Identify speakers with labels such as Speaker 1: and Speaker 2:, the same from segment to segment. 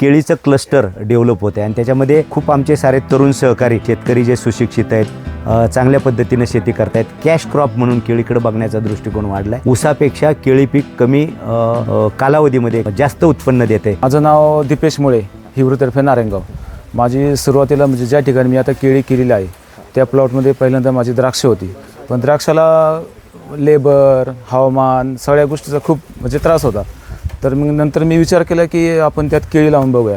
Speaker 1: केळीचं cluster develop होते. आणि त्याच्यामध्ये खूप आमचे सारे तरुण सहकारी शेतकरी जे सुशिक्षित आहेत चांगल्या पद्धतीनं शेती करतायत. कॅश क्रॉप म्हणून केळीकडे बघण्याचा दृष्टिकोन वाढलाय. ऊसापेक्षा केळी पीक कमी कालावधीमध्ये जास्त उत्पन्न देते.
Speaker 2: माझं नाव दीपेश मुळे हिवरूतर्फे नारायणगाव. माझी सुरुवातीला म्हणजे ज्या ठिकाणी मी आता केळी केलेली आहे त्या प्लॉटमध्ये पहिल्यांदा माझी द्राक्ष होती. पण द्राक्षाला लेबर हवामान सगळ्या गोष्टीचा खूप म्हणजे त्रास होता. तर मग नंतर मी विचार केला की आपण त्यात केळी लावून बघूया.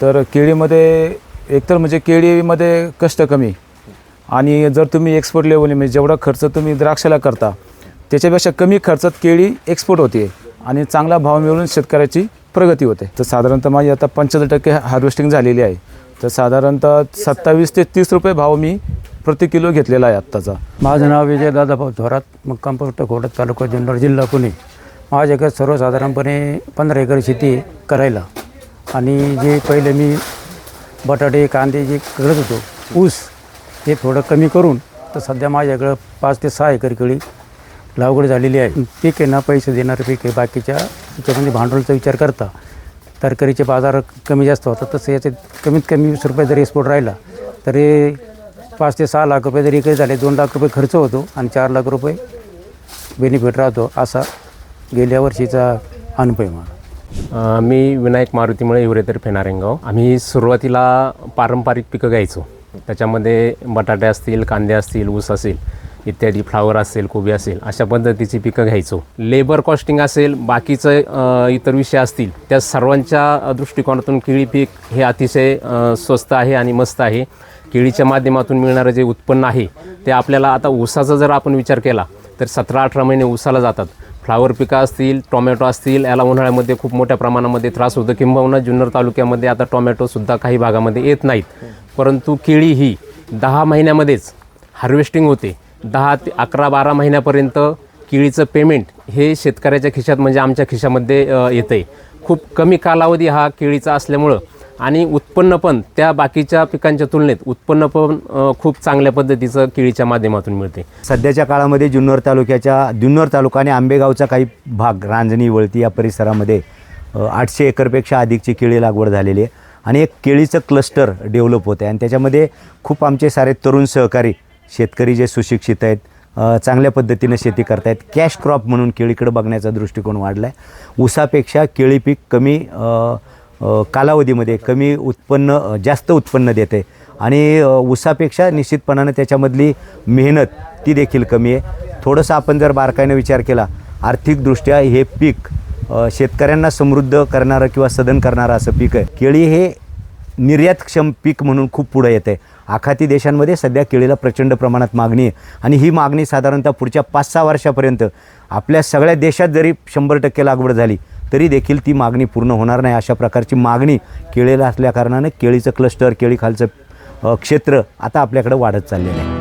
Speaker 2: तर केळीमध्ये एकतर म्हणजे केळीमध्ये कष्ट कमी आणि जर तुम्ही एक्सपोर्ट लेवल म्हणजे जेवढा खर्च तुम्ही द्राक्षाला करता त्याच्यापेक्षा कमी खर्चात केळी एक्सपोर्ट होते आणि चांगला भाव मिळून शेतकऱ्याची प्रगती होते. तर साधारणतः माझी आता पंच्याहत्तर टक्के हार्वेस्टिंग झालेली आहे. तर साधारणतः सत्तावीस ते तीस रुपये भाव मी प्रति किलो घेतलेला आहे आत्ताचा.
Speaker 3: माझं नाव विजय दादाभाऊ थोरात मग पोस्ट खोडत तालुका जुन्नर जिल्हा पुणे. माझ्याकडे सर्वसाधारणपणे पंधरा एकर शेती करायला. आणि जे पहिले मी बटाटे कांदे जे करत होतो ऊस हे थोडं कमी करून तर सध्या माझ्याकडं पाच ते सहा एकर केळी लागवड झालेली आहे. पीक आहे ना पैसे देणारं पीक आहे बाकीच्या त्याच्यामध्ये भांडवलचा विचार करता. तरकारीचे बाजार कमी जास्त होतात तसं याचे कमीत कमी वीस रुपये जरी एक्सपोर्ट राहिला तरी पाच ते सहा लाख रुपये जरी इकडे झाले दोन लाख रुपये खर्च होतो आणि चार लाख रुपये बेनिफिट राहतो असा गेल्या वर्षीचा अनुभव आहे. मला
Speaker 4: अ, मी विनायक मारुतीमुळे हिवरेतर्फे फेणारेंगाव आम्ही सुरुवातीला पारंपरिक पिकं घ्यायचो. त्याच्यामध्ये बटाटे असतील कांदे असतील ऊस असेल इत्यादी फ्लावर असेल कोबी असेल अशा पद्धतीची पिकं घ्यायचो. लेबर कॉस्टिंग असेल बाकीचं अ, इतर विषय असतील त्या सर्वांच्या दृष्टिकोनातून केळी पीक हे अतिशय अ, स्वस्त आहे आणि मस्त आहे. केळीच्या माध्यमातून मिळणारं जे उत्पन्न आहे ते आपल्याला आता ऊसाचा जर आपण विचार केला तर सतरा अठरा महिने ऊसाला जातात. फ्लावर पिकं असतील टोमॅटो असतील याला उन्हाळ्यामध्ये खूप मोठ्या प्रमाणामध्ये त्रास होतो. किंबहुना जुन्नर तालुक्यामध्ये आता टोमॅटोसुद्धा काही भागामध्ये येत नाहीत. परंतु केळी ही दहा महिन्यामध्येच हार्वेस्टिंग होते. दहा ते अकरा बारा महिन्यापर्यंत केळीचं पेमेंट हे शेतकऱ्याच्या खिशात म्हणजे आमच्या खिशामध्ये येतं आहे खूप कमी कालावधी हा केळीचा असल्यामुळं आणि उत्पन्न पण त्या बाकीच्या पिकांच्या तुलनेत उत्पन्न पण खूप चांगल्या पद्धतीचं केळीच्या माध्यमातून मिळते.
Speaker 1: सध्याच्या काळामध्ये जुन्नर तालुक्याच्या जुन्नर तालुका आणि आंबेगावचा काही भाग रांजणी वळती या परिसरामध्ये आठशे एकरपेक्षा अधिकची केळी लागवड झालेली आहे. आणि एक केळीचं क्लस्टर डेव्हलप होतं आहे आणि त्याच्यामध्ये खूप आमचे सारे तरुण सहकारी शेतकरी जे सुशिक्षित आहेत चांगल्या पद्धतीनं शेती करतायत. कॅश क्रॉप म्हणून केळीकडे बघण्याचा दृष्टिकोन वाढला आहे ऊसापेक्षा केळी पीक कमी कालावधीमध्ये कमी उत्पन्न जास्त उत्पन्न देते. आणि ऊसापेक्षा निश्चितपणानं त्याच्यामधली मेहनत ती देखील कमी आहे. थोडंसं आपण जर बारकाईनं विचार केला आर्थिकदृष्ट्या हे पीक शेतकऱ्यांना समृद्ध करणारं किंवा सदन करणारं असं पीक आहे. केळी हे निर्यातक्षम पीक म्हणून खूप पुढं येतं आहे आखाती देशांमध्ये सध्या केळीला प्रचंड प्रमाणात मागणी आहे. आणि ही मागणी साधारणतः पुढच्या पाच सहा वर्षापर्यंत आपल्या सगळ्या देशात जरी शंभर टक्के लागवड झाली तरी देखील ती मागणी पूर्ण होणार नाही. अशा प्रकारची मागणी केळीला असल्याकारणानं केळीचं क्लस्टर केळी खालचं क्षेत्र आता आपल्याकडे वाढत चाललेलं आहे.